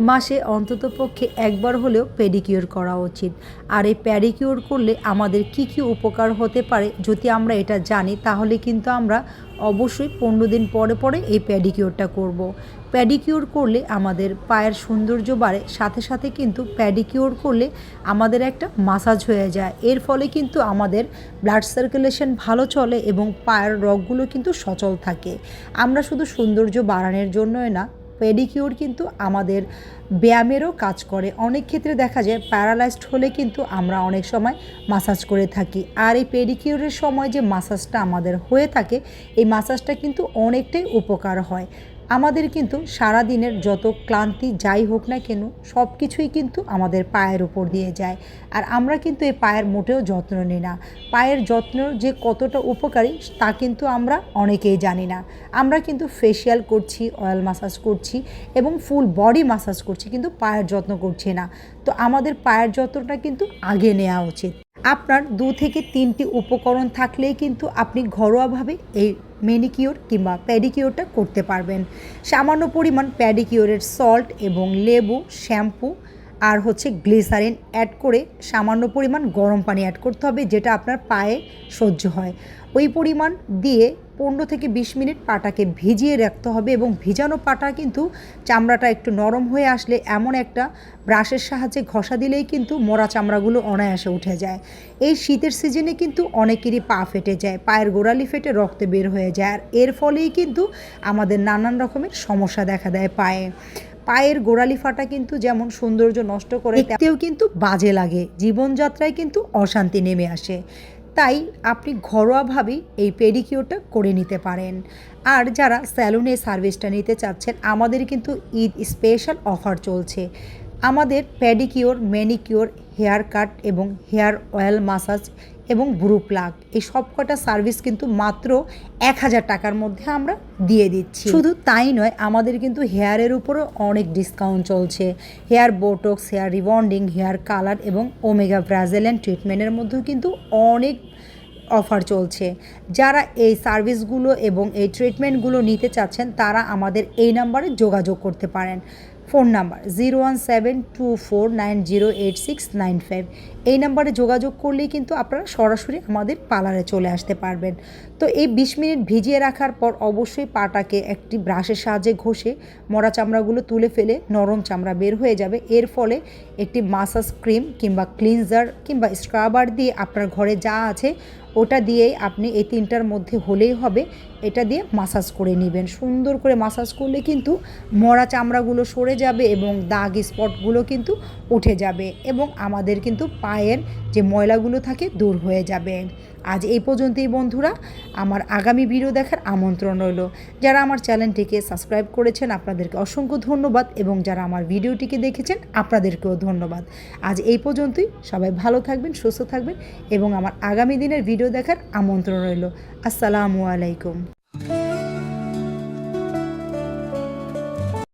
মাসে অন্ততপক্ষে একবার হলেও পেডিকিওর করা উচিত। আর এই প্যাডিকিওর করলে আমাদের কি কি উপকার হতে পারে যদি আমরা এটা জানি, তাহলে কিন্তু আমরা অবশ্যই পনেরো দিন পরে পরে এই প্যাডিকিওরটা করব। প্যাডিকিওর করলে আমাদের পায়ের সৌন্দর্য বাড়ে, সাথে সাথে কিন্তু প্যাডিকিওর করলে আমাদের একটা মাসাজ হয়ে যায়। এর ফলে কিন্তু আমাদের ব্লাড সার্কুলেশন ভালো চলে এবং পায়ের রগগুলো কিন্তু সচল থাকে। আমরা শুধু সৌন্দর্য বাড়ানোর জন্যই না পেডিকিওর কিন্তু আমাদের ব্যায়ামেরও কাজ করে। অনেক ক্ষেত্রে দেখা যায় প্যারালাইজড হলে কিন্তু আমরা অনেক সময় মাসাজ করে থাকি। আর এই পেডিকিউরের সময় যে মাসাজটা আমাদের হয়ে থাকে, এই মাসাজটা কিন্তু অনেকটাই উপকার হয়। আমাদের কিন্তু সারা দিনের যত ক্লান্তি যাই হোক না কেন, সব কিছুই কিন্তু আমাদের পায়ের উপর দিয়ে যায়। আর আমরা কিন্তু এই পায়ের মোটেও যত্ন নিই না। পায়ের যত্ন যে কতটা উপকারী, তা কিন্তু আমরা অনেকেই জানি না। আমরা কিন্তু ফেসিয়াল করছি অয়েল মাসাজ করছি এবং ফুল বডি মাসাজ করছি, কিন্তু পায়ের যত্ন করছি না। তো আমাদের পায়ের যত্নটা কিন্তু আগে নেওয়া উচিত। আপনার দু থেকে তিনটি উপকরণ থাকলেই কিন্তু আপনি ঘরোয়াভাবে এই মেনিকিওর কিংবা প্যাডিকিওরটা করতে পারবেন। সামান্য পরিমাণ প্যাডিকিওরের সল্ট এবং লেবু শ্যাম্পু আর হচ্ছে গ্লিসারিন অ্যাড করে সামান্য পরিমাণ গরম পানি অ্যাড করতে হবে, যেটা আপনার পায়ে সহ্য হয়। ওই পরিমাণ দিয়ে পনেরো থেকে বিশ মিনিট পাটাকে ভিজিয়ে রাখতে হবে এবং ভিজানো পাটা কিন্তু চামড়াটা একটু নরম হয়ে আসলে এমন একটা ব্রাশের সাহায্যে ঘষা দিলেই কিন্তু মরা চামড়াগুলো অনায়াসে উঠে যায়। এই শীতের সিজনে কিন্তু অনেকেরই পা ফেটে যায়, পায়ের গোড়ালি ফেটে রক্তে বের হয়ে যায় আর এর ফলেই কিন্তু আমাদের নানান রকমের সমস্যা দেখা দেয় পায়ে। পায়ের গোড়ালি ফাটা কিন্তু যেমন সৌন্দর্য নষ্ট করে দেখতেও কিন্তু বাজে লাগে। জীবনযাত্রায় কিন্তু অশান্তি নেমে আসে। তাই আপনি ঘরোয়াভাবেই এই পেডিকিওরটা করে নিতে পারেন। আর যারা স্যালুনে সার্ভিসটা নিতে চাচ্ছেন, আমাদের কিন্তু ঈদ স্পেশাল অফার চলছে। আমাদের প্যাডিকিওর ম্যানিকিওর হেয়ার কাট এবং হেয়ার অয়েল মাসাজ এবং ব্রু প্লাগ। এই সব কটা সার্ভিস কিন্তু মাত্র এক হাজার টাকার মধ্যে আমরা দিয়ে দিচ্ছি। শুধু তাই নয়, আমাদের কিন্তু হেয়ারের উপরও অনেক ডিসকাউন্ট চলছে। Hair botox, hair rebonding, hair colour এবং ওমেগা ব্রাজিলিয়ান ট্রিটমেন্টের মধ্যেও কিন্তু অনেক অফার চলছে। যারা এই সার্ভিসগুলো এবং এই ট্রিটমেন্টগুলো নিতে চাচ্ছেন, তারা আমাদের এই নাম্বারে যোগাযোগ করতে পারেন। Phone number zero one seven two four nine zero eight six nine five. এই নাম্বারে যোগাযোগ করলেই কিন্তু আপনারা সরাসরি আমাদের পার্লারে চলে আসতে পারবেন। তো এই বিশ মিনিট ভিজিয়ে রাখার পর অবশ্যই পাটাকে একটি ব্রাশের সাহায্যে ঘষে মরা চামড়াগুলো তুলে ফেলে নরম চামড়া বের হয়ে যাবে। এর ফলে একটি মাসাজ ক্রিম কিংবা ক্লিনজার কিংবা স্ক্রাবার দিয়ে আপনার ঘরে যা আছে ওটা দিয়েই আপনি এই তিনটার মধ্যে হলেই হবে, এটা দিয়ে মাসাজ করে নেবেন। সুন্দর করে মাসাজ করলে কিন্তু মরা চামড়াগুলো সরে যাবে এবং দাগ স্পটগুলো কিন্তু উঠে যাবে এবং আমাদের কিন্তু পায়ের যে ময়লাগুলো থাকে দূর হয়ে যাবে। আজ এই পর্যন্তই বন্ধুরা, আমার আগামী ভিডিও দেখার আমন্ত্রণ রইল। যারা আমার চ্যানেলটিকে সাবস্ক্রাইব করেছেন, আপনাদেরকে অসংখ্য ধন্যবাদ এবং যারা আমার ভিডিওটিকে দেখেছেন, আপনাদেরকেও ধন্যবাদ। আজ এই পর্যন্তই, সবাই ভালো থাকবেন, সুস্থ থাকবেন এবং আমার আগামী দিনের ভিডিও দেখার আমন্ত্রণ রইল। আসসালামু আলাইকুম।